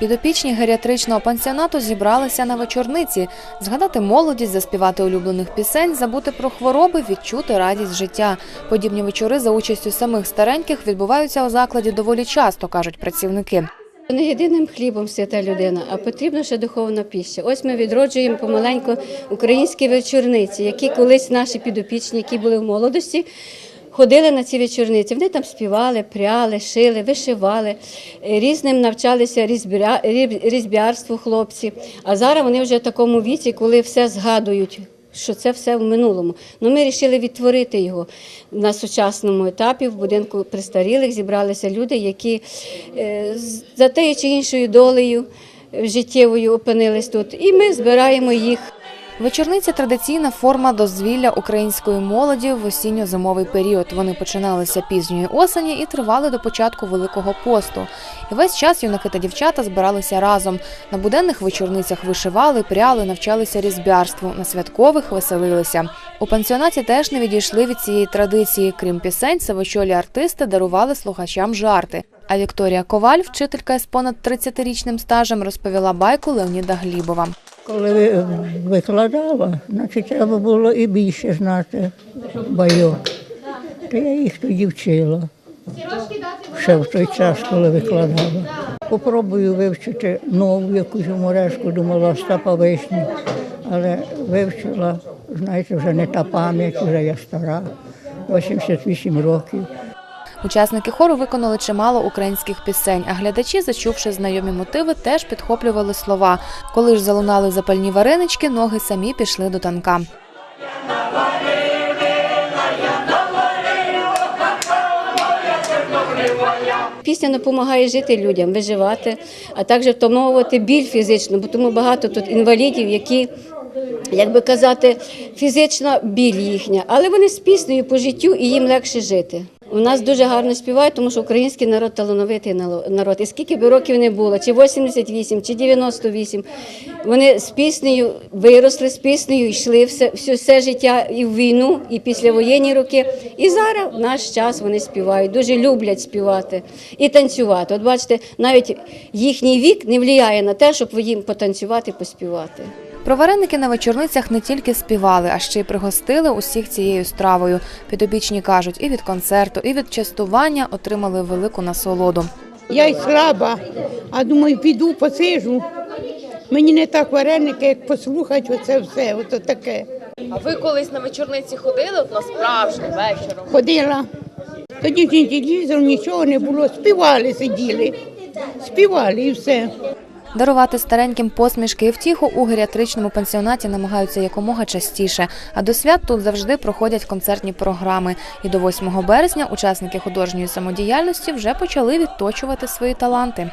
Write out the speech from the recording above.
Підопічні геріатричного пансіонату зібралися на вечорниці, згадати молодість, заспівати улюблених пісень, забути про хвороби, відчути радість життя. Подібні вечори за участю самих стареньких відбуваються у закладі доволі часто, кажуть працівники. Не єдиним хлібом свята людина, а потрібна ще духовна піща. Ось ми відроджуємо помаленьку українські вечорниці, які колись наші підопічні, які були в молодості, ходили на ці вечорниці. Вони там співали, пряли, шили, вишивали, е, різним навчалися різбярству хлопці. А зараз вони вже в такому віці, коли все згадують. Що це все в минулому. Ну, ми вирішили відтворити його на сучасному етапі. В будинку престарілих зібралися люди, які е, за тією чи іншою долею е, життєвою опинились тут. І ми збираємо їх. Вечорниця традиційна форма дозвілля української молоді в осінньо-зимовий період. Вони починалися пізньої осені і тривали до початку Великого посту. І весь час юнаки та дівчата збиралися разом. На буденних вечорницях вишивали, пряли, навчалися різбярству. На святкових веселилися. У пансіонаті теж не відійшли від цієї традиції. Крім пісень, сивочолі артисти дарували слухачам жарти. А Вікторія Коваль, вчителька з понад 30-річним стажем, розповіла байку Леоніда Глібова. Коли викладала, значить треба було і більше знати байок. То я їх тоді вчила. Ще в той час, коли викладала. Попробую вивчити нову якусь гумореску, думала Остапа Вишні, але вивчила, знаєте, вже не та пам'ять, вже я стара, 88 років. Учасники хору виконали чимало українських пісень, а глядачі, зачувши знайомі мотиви, теж підхоплювали слова. Коли ж залунали запальні варенички, ноги самі пішли до танка. Пісня допомагає жити людям, виживати, а також втамовувати біль фізично, бо тому багато тут інвалідів, які, як би казати, фізична біль їхня, але вони з піснею по життю і їм легше жити. У нас дуже гарно співають, тому що український народ талановитий народ. І скільки би років не було, чи 88, чи 98, вони з піснею виросли, з піснею йшли все, все, все життя і в війну, і післявоєнні роки. І зараз в наш час вони співають, дуже люблять співати і танцювати. От бачите, навіть їхній вік не впливає на те, щоб їм потанцювати, поспівати. Про вареники на вечорницях не тільки співали, а ще й пригостили усіх цією стравою. Підопічні кажуть, і від концерту, і від частування отримали велику насолоду. Я й слаба, а думаю, піду посижу. Мені не так вареники, як послухати оце все, ото таке. А ви колись на вечорниці ходили от на справжнє вечором? Ходила. Тоді ж нічого не було. Співали, сиділи. Співали і все. Дарувати стареньким посмішки і втіху у геріатричному пансіонаті намагаються якомога частіше. А до свят тут завжди проходять концертні програми. І до 8 березня учасники художньої самодіяльності вже почали відточувати свої таланти.